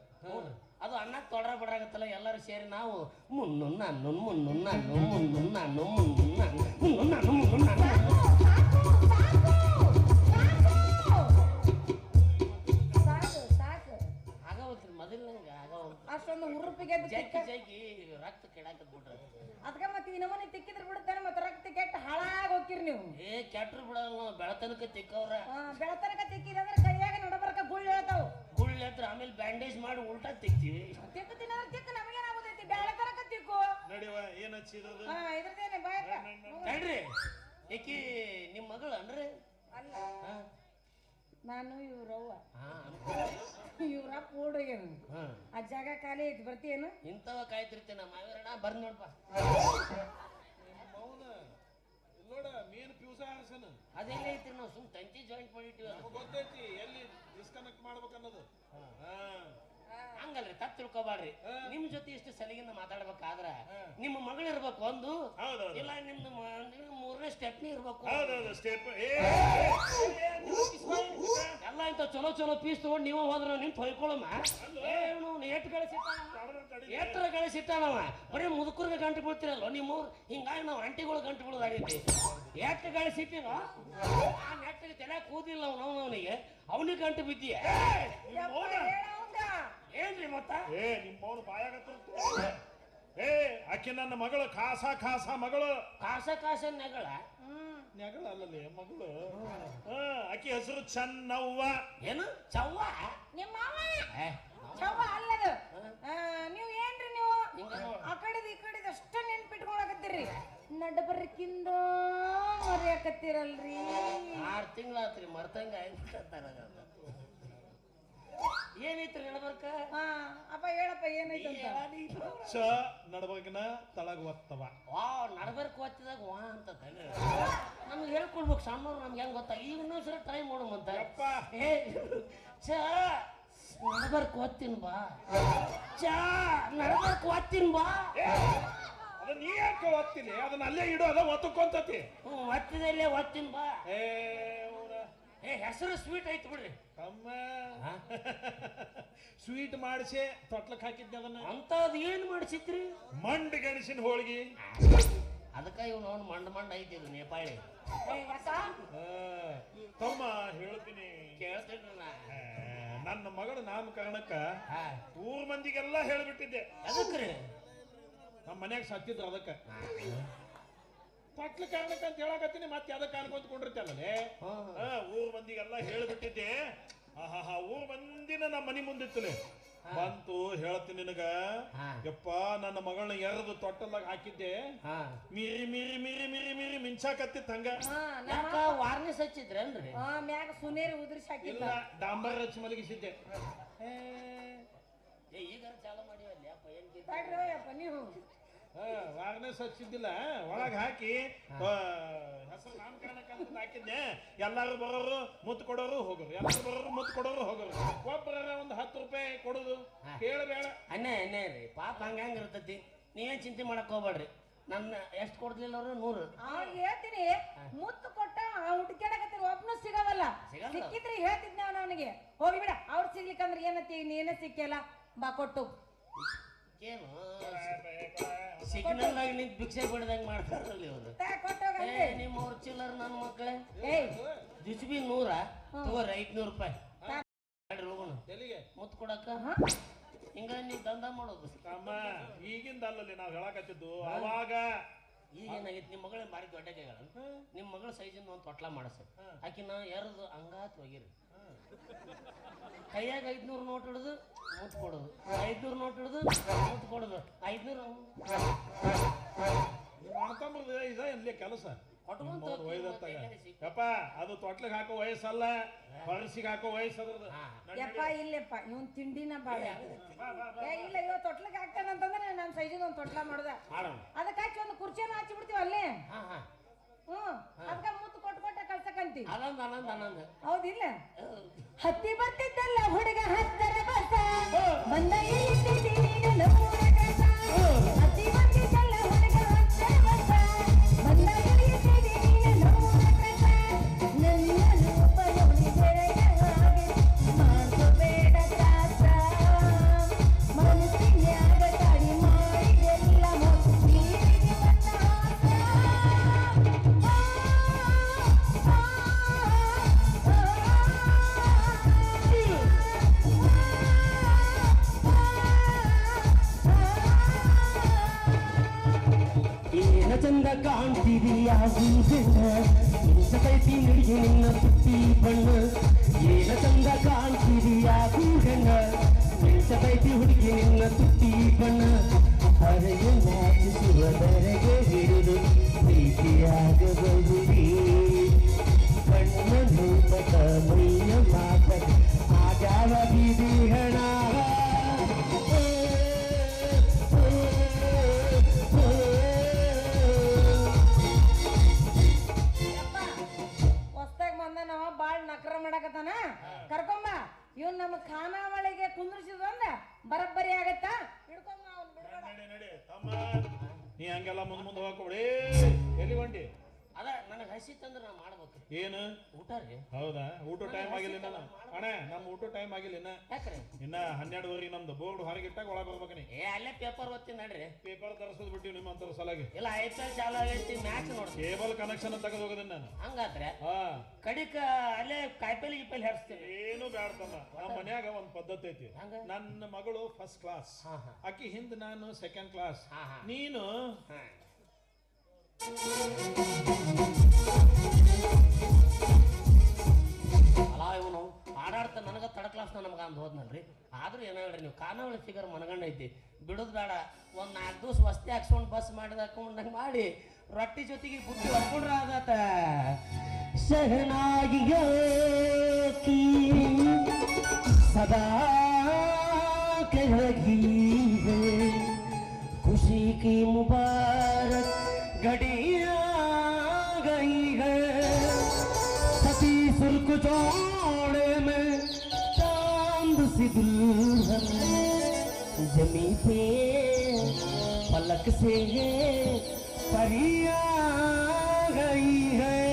ಅದು ಅನ್ನ ತೊಡ್ರ ಬಡಾಗತ್ತಲ್ಲ ಎಲ್ಲರೂ ಸೇರಿ ನಾವು ಮುನ್ನು ನಾನು ಮುನ್ನು ನಾನು ಮುನ್ನು ನಾನು ಮುನ್ನು ನಾನು ಮುನ್ನು ನಾನು ಮುನ್ನು ಅಷ್ಟೊಂದು ಉರುಪಿಗೆ ಜಗ್ಗಿ ಜಗ್ಗಿ ರಕ್ತ ಕೆಡಾಕತ್ ಬಿಟ್ರ. ಅದಕ್ಕ ಮತ್ತೆ ಇನ್ನೊಮ್ಮನೆ ತಿಕ್ಕಿದ್ರೆ ಬಿಡುತ್ತಾನೆ ಮತ್ತೆ ರಕ್ತ ಕೆಟ್ಟ ಹಾಳಾಗಿ ಹೋಗ್ತೀರಿ ನೀವು. ಏ ಕೆಟ್ರು ಬಿಡಲ್ಲ ಬೆಳತನಕ ತಿಕ್ಕವ್ರ. ಆ, ಬೆಳತನಕ ಅಂದ್ರೆ ಕೈಯಾಗ ನಡಬರ್ಕ ಗುಳ್ಳು ಹೇಳ್ತಾವು. ಗುಳ್ಳಿ ಹೇಳ್ತಾರ ಆಮೇಲೆ ಬ್ಯಾಂಡೇಜ್ ಮಾಡಿ ಉಲ್ಟಾ ತಿಕ್ತೀವಿ. ತಿಕ್ಕ ತಿನ್ನೋದ್ರ ತಿಕ್ಕು ನಮಗೇನಾಗೋದೈತಿ? ಬೆಳತನಕ ತಿಕ್ಕು. ನಡಿವ ಏನ್ ಹಚ್ಚಿದ್ರದು ಹಾ ಇದ್ರದೇನೆ ಬಾಯಪ್ಪ ತಡ್ರಿ ಏಕಿ ನಿಮ್ಮ ಮಗಳು ಅನ್ರಿ? ಅಲ್ಲ. ಹಾ. ನಾನು ಇವ್ರವ್ವ ಆ ಇವ್ರಪ್ಪ ಓಡೋಗ್ಯಾನ ಆ ಜಾಗ ಖಾಲಿ ಐತಿ ಬರ್ತೀಯೇನು? ಇಂಥವ ಕಾಯ್ತಿರ್ತೀನಿ ನಮ್ಮ ಮಾವೀರಣ್ಣ ಬರ್ದ್ ನೋಡ್ಪ ಮೌನ ನೋಡ ಮೀನ್ ಪ್ಯೂಸ ಹಾಸನ ಅದೆಲ್ಲ ಐತ್ರಿ ನಾವು ಸುಮ್ ತಂತಿ ಜಾಯಿಂಟ್ ಮಾಡಿಟ್ಟಿವಿ ಗೊತ್ತೈತಿ ಎಲ್ಲಿ ಡಿಸ್ಕನೆಕ್ಟ್ ಮಾಡ್ಬೇಕನ್ನೋದು. ಹಾ. ಹಂಗಲ್ರಿ ತಪ್ಪು ತಿಳ್ಕೊಬಾಡ್ರಿ ನಿಮ್ ಜೊತೆ ಇಷ್ಟು ಸಲಿಗಿಂದ ಮಾತಾಡ್ಬೇಕಾದ್ರ ನಿಮ್ಮ ಮಗಳು ಇರ್ಬೇಕು ಒಂದು ಇಲ್ಲ ನಿಮ್ದು ಮೂರನೇ ಸ್ಟೆಪ್ನಿ ಇರ್ಬೇಕು ಎಲ್ಲ ಇಂತ ಚಲೋ ಚಲೋ ಪೀಸ್ ತಗೊಂಡ್ ನೀವು ಹೋದ್ರ ನಿಂತು ಹೊಯ್ಕೊಳಮ್ಮ ಏಟ್ ಏಟ್ರ ಎತ್ತರ ಗಳಿಸಿಟ್ಟಾನವ ಬರೀ ಮುದುಕರ್ಗೆ ಗಂಟು ಬೀಳ್ತಿರಲ್ಲ ನಿಮ್ಮ ಹಿಂಗಾಗಿ ನಾವು ಅಂಟಿಗಳು ಗಂಟು ಬೀಳೋದಾಗೈತಿ ಎಟ್ ಗಳಿಸಿಟ್ಟಿನೋ ಆ ನೆಟ್ಟಿಗೆ ತಲೆ ಕೂದಿಲ್ಲ ಅವನು ಅವನಿಗೆ ಅವನಿಗೆ ಗಂಟು ಬಿದ್ದೀಯ. ಏನ್ರಿ ಮತ್ತ? ಏ ನಿಮ್ಮ ಮೌನ ಬಾಯಾಗತ್ತ ಏ ಆಕೆ ನನ್ನ ಮಗಳು ಖಾಸ ಖಾಸ ಮಗಳು. ಕಾಸ ಕಾಸ ನೆಗಳ? ಹ್ಮ್. ನೆಗಳ ಅಲ್ಲಲ್ಲಿ ಮಗಳು. ಹಾ ಆಕೆ ಹೆಸರು ಚನ್ನವ್ವ. ಏನು? ಚವ್ವ? ನಿಮ್ಮ ಏ, ಚವ್ವ ಅಲ್ಲದು. ಆ, ನೀವು ಏನ್ರಿ ನೀವು. ಆ ಕಡೆದು ಈ ಕಡೆದು ಅಷ್ಟ ನೆನ್ಪಿಟ್ಕೊಳಕತ್ತೀರಿ. ನಡಬರ್ಕಿಂದ ಮರ್ಯಾಕತ್ತೀರಲ್ರಿ. ಆರು ತಿಂಗಳಾತ್ರಿ ಮರ್ತಂಗ ಏನೈತ್ರಿ ನಡಬರ್ಕ ಹಾ ಅಪ್ಪ ಹೇಳಪ್ಪ ಏನೈತಂತ ಸ ನಡಬರ್ಗಿನ ತಳಗ ಒತ್ತವ. ವಾ ನಡಬರ್ಕ ಒತ್ತಿದಾಗ ವಾ ಅಂತ ನಮ್ಗೆ ಹೇಳ್ಕೊಡ್ಬೇಕು ಸಣ್ಣವ್ರು ನಮ್ಗೆ ಹೆಂಗೆ ಗೊತ್ತಾ? ಈಗ ಇನ್ನೊಂದ್ಸಲ ಟ್ರೈ ಮಾಡೋಮಂತ ಯಪ್ಪ. ಏ ಚ ನಡಬರ್ಕ್ ಒತ್ತಿನ ಬಾ. ಚ ನಡಬರ್ಕ್ ಒತ್ತಿನ ಬಾ. ಅದು ನೀ ಯಾಕೆ ಒತ್ತಿಲಿ ಅದನ್ನ ಅಲ್ಲೇ ಇಡೋ ಅದ ಒತ್ತಕೊಂತತಿ ಹ್ಞೂ ಒತ್ತಿದಲ್ಲೇ ಒತ್ತಿನ ಬಾ. ಏ ಏ ಹೆಸರು ಸ್ವೀಟ್ ಐತಿ ಬಿಡ್ರಿ. ತಮ್ಮ. ಹಾ? ಸ್ವೀಟ್ ಮಾಡಿಸಿ ತೊಟ್ಲಕ್ ಹಾಕಿದ್ದೆ ಅದನ್ನ. ಅಂತದ್ ಏನ್ ಮಾಡಿಸಿದ್ರಿ? ಮಂಡ್ ಗಣಸಿನ ಹೋಳಿಗೆ. ಅದಕ್ಕೆ ಇವ್ನು ಅವ್ನು ಮಂಡ್ ಮಂಡ್ ಐತಿ ಇದು ನೇಪಾಳಿ. ಏ, ಯಾಕ ತಮ್ಮ ಹೇಳ್ತೀನಿ. ಕೇಳ್ತೀನಿ ನನ್ನ ಮಗಳ ನಾಮಕರಣಕ್ಕ ಊರ್ ಮಂದಿಗೆಲ್ಲ ಹೇಳ್ಬಿಟ್ಟಿದ್ದೆ. ಅದಕ್ರಿ ನಮ್ಮ ಮನ್ಯಾಗ ಸತ್ತಿದ್ರು ಅದಕ್ಕ. ತೊಟ್ಲ ಕಾರಣಕ್ಕೆ ಅಂತ ಹೇಳಕತ್ತೀನಿ ಮತ್ತೆ ಅದಕ್ಕೆ ಕಾರಣಕ್ಕೆ ಕೊಂಡಿರ್ತಲ್ಲೇ ಊರ್ ಮಂದಿಗೆಲ್ಲ ಹೇಳ್ಬಿಟ್ಟಿದ್ದೆ. ಆಹಾ ಊರ್ ಮಂದಿನ ನಮ್ಮ ಮನಿ ಮುಂದಿತ್ತಲೆ. ಬಂತು ಹೇಳ್ತೀನಿ ನಿನಗ. ಯಪ್ಪ ನನ್ನ ಮಗಳನ್ನ ಎರಡು ತೊಟ್ಟಲ್ದಾಗ ಹಾಕಿದ್ದೆ. ಹಾ. ಮಿರಿ ಮಿರಿ ಮಿರಿ ಮಿರಿ ಮೀರಿ ಮಿಂಚಾಕತ್ತಿತ್ತು ಹಂಗ. ಯಾಕ ವಾರ್ನಿಸ್ ಹಚ್ಚಿದ್ರೇನ್ರಿ ಹಾ ಮ್ಯಾಗ ಸುನೇರಿ ಉದುರಿಸಿ ಇಲ್ಲ ಹಾಕಿದ್ದ ಡಾಂಬರ್ ಹಚ್ಚಿ ಮಲಗಿಸಿದ್ದೆ. ಏ ಈಗ ಚಾಲು ಮಾಡಿವಲ್ಲ ಯಪ್ಪ ಏನ್ ನೀವು. ವಾರ್ನೆಸ್ ಹಚ್ಚಿದ್ದಿಲ್ಲ ಒಳಗ್ ಹಾಕಿ ಹೆಸರು ನಾಮಕರಣಕ್ಕೆ ಹಾಕಿದ್ದೆ ಎಲ್ಲಾರು ಬರೋರು ಮುತ್ತು ಕೊಡೋರು ಹೋಗೋರು. ಎಲ್ಲರೂ ಬರೋರು ಮುತ್ತು ಕೊಡೋರು ಹೋಗೋರು. ಒಬ್ಬರ ಒಂದು ಹತ್ತು ರೂಪಾಯಿ ಕೊಡೋದು. ಕೇಳಬೇಡ ಅನ್ಯಾಯ ಅನ್ಯಾಯ ರೀ ಪಾಪ ಹಂಗ ಇರ್ತೈತಿ. ನೀವೇನ್ ಚಿಂತೆ ಮಾಡಕ್ ಹೋಗ್ಬೇಡ್ರಿ. ನನ್ನ ಎಷ್ಟು ಕೊಡ್ಲಿಲ್ಲ ಅವ್ರು? ನೂರು. ಹೇಳ್ತೀನಿ. ಮುತ್ತು ಕೊಟ್ಟ ಹುಡುಕ್ಯಾಡಕತ್ತೀರಿ ಒಬ್ನು ಸಿಗವಲ್ಲ. ಸಿಕ್ಕಿದ್ರಿ ಹೇಳ್ತಿದ್ದೆ ಅವನು ಅವನಿಗೆ. ಹೋಗಿ ಬಿಡ ಅವ್ರು ಸಿಗ್ಲಿಕ್ಕಂದ್ರೆ ಏನತ್ತಿ? ನೀನೇ ಸಿಕ್ಕಲ್ಲ ಬಾ ಕೊಟ್ಟು. ಏನು? ಸಿಗ್ನಲ್ ಆಗಿ ನಿಂತು ಭಿಕ್ಷೆ ಬಿಡ್ದಂಗ್ ಮಾಡ್ತಾರಲ್ಲಿ ಇವ್ರು. ಏ. ನಿಮ್ಮ ಅವ್ರ ಚಿಲ್ಲರ್ ನನ್ನ ಮಕ್ಕಳೇ ಏಯ್. ಜುಜ್ಬಿ ನೂರ ತಗೋರಿ ಐದ್ನೂರು ರೂಪಾಯಿ. ನಡ್ರಿ ಹೋಗೋಣ. ಎಲ್ಲಿಗೆ? ಮುತ್ತು ಕೊಡಕ್ಕ? ಹಿಂಗ ನೀವು ದಂಧ ಮಾಡೋದು. ಅಮ್ಮ ಈಗಿಂದ ಅಲ್ಲಲ್ಲಿ ನಾವು ಹೇಳಕತ್ತಿದ್ದು ಅವಾಗ ಈಗ ಏನಾಗೈತಿ ನಿಮ್ಮ ಮಗಳೇ ಭಾರಿ ದೊಡ್ಡ ಕೈಗಳ ನಿಮ್ಮ ಮಗಳ ಸೈಜಿಂದ ಒಂದು ತೊಟ್ಲ ಮಾಡಸ ಆಕಿನ ಎರದು ಹಂಗಾತ್ ಹೋಗಿರಿ ಕೈಯಾಗ ಐದ್ನೂರು ನೋಟ್ ಹಿಡಿದು ಮೂತ್ ಕೊಡೋದು. ಐದ್ನೂರು ನೋಟ್ ಹಿಡಿದು ಮೂತ್ ಕೊಡೋದು. ಐದ್ನೂರು ಮಾಡ್ಕೊಂಬರ್ದು ಇದ ಕೆಲಸ? ಯಪ್ಪ ಅದು ತೊಟ್ಲಿಗೆ ಹಾಕೋ ವಯಸ್ಸಲ್ಲ ಪರ್ಸಿಗೆ ಹಾಕೋ ವಯಸ್ಸು ಅದ್ರದ್ದು. ಹಾ. ಯಪ್ಪ ಇಲ್ಲಪ್ಪ ಇವನ್ ತಿಂಡಿನ ಬಾಳೆ. ಏ ಇಲ್ಲ ಇವ ತೊಟ್ಲಕ್ಕೆ ಹಾಕ್ತಾನಂತಂದ್ರೆ ನನ್ನ ಸೈಜಿಗೆ ಒಂದು ತೊಟ್ಲ ಮಾಡ್ದ. ಅದಕ್ಕೆ ಹಚ್ಚಿ ಒಂದು ಕುರ್ಚಿನ ಹಚ್ಚಿ ಬಿಡ್ತೀವಿ ಅಲ್ಲೇ? ಹಾ ಹಾ. ಹ್ಮ್ ಅದಕ್ಕೆ ಮುತ್ತು ಕೊಟ್ಟು ಕೊಟ್ಟ ಆನಂದ್ ಹೌದಿಲ್ಲ ಹತ್ತಿ ಬರ್ತಿದ್ದಲ್ಲ ಹುಡುಗ ಹತ್ತರ ಬಸ. ಬಂದ ಹನ್ನೆರಡುವರೆಗೆ ನಮ್ದು ಬೋರ್ಡ್ ಹೊರಗಿಟ್ಟಾಗ ಒಳಗೆ ಬರ್ಬೇಕು ನೀ. ಏ ಅಲ್ಲೇ ಪೇಪರ್ ಓದ್ತೀನಿ ನಡ್ರಿ. ಪೇಪರ್ ತರಿಸೋದು ಬಿಟ್ಟಿವಿ ನಿಮ್ಮಂತರ ಸಲಾಗಿ ಇಲ್ಲ ಐ ಪಿ ಎಲ್ ಚಾಲು ಆಗೈತಿ ಮ್ಯಾಚ್ ನೋಡಿ ಕೇಬಲ್ ಕನೆಕ್ಷನ್ ತೆಗೆದು ಹೋಗೋದಿನ ನಾನು. ಹಂಗಾದ್ರೆ ಹಾ. ಕಡಿಕ ಅಲ್ಲೇ ಕಾಯಿಪಲ್ಲಿ ಗಿಪ್ಪಲ್ಲಿ ಹರಿಸ್ತೀನಿ ಏನು ಬೇಡ ತಮ್ಮ ನಮ್ಮ ಮನ್ಯಾಗ ಒಂದ್ ಪದ್ಧತಿ ಐತಿ. ಹಂಗ? ನನ್ನ ಮಗಳು ಫಸ್ಟ್ ಕ್ಲಾಸ್ ಹಾ ಹಾ. ಆಕಿ ಹಿಂದ್ ನಾನು ಸೆಕೆಂಡ್ ಕ್ಲಾಸ್ ಹಾ ಹಾ. ನೀನು? ಹಾ. ಅಲ್ಲ ಇವನು ಆಡಾಡ್ತಾ ನನಗ ತಡ ಕ್ಲಾಸ್ ನಮ್ಗೆ ಅಂದ್ ಹೋದ್ನಲ್ರಿ ಆದ್ರೂ ಏನೋ ಹೇಳ್ರಿ ನೀವು ಖಾನಾವಳಿ ಫಿಗರ್ ಮನಗಂಡ ಐತಿ ಬಿಡೋದ್ ಬೇಡ ಒಂದ್ ನಾಲ್ಕು ದಿವಸ ವಸ್ತಿ ಹಾಕ್ಸ್ಕೊಂಡ್ ಬಸ್ ಮಾಡಿದ ಹಾಕೊಂಡಂಗ್ ಮಾಡಿ ರೊಟ್ಟಿ ಜೊತೆಗೆ ಬುಟ್ಟಿ ಹೊಡ್ಕೊಂಡ್ರ ಆಗತ್ತ ಶಹನಾಗಿಯ ಕಿ ಸದಾ ಕೆಳಗಿ है खुशी की मुबारक घड़ी आ गई है सती सुर्ख जोड़े में चांद सी दुल्हन जमी पे पलक से परी आ गई है।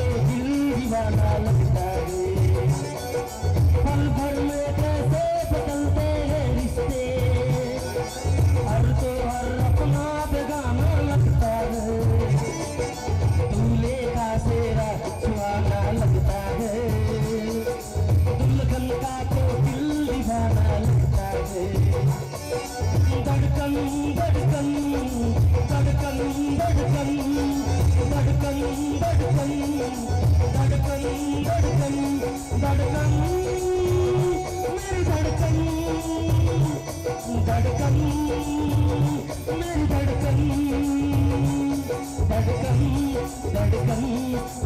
Let it come, let it come,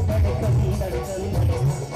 let it come, let it.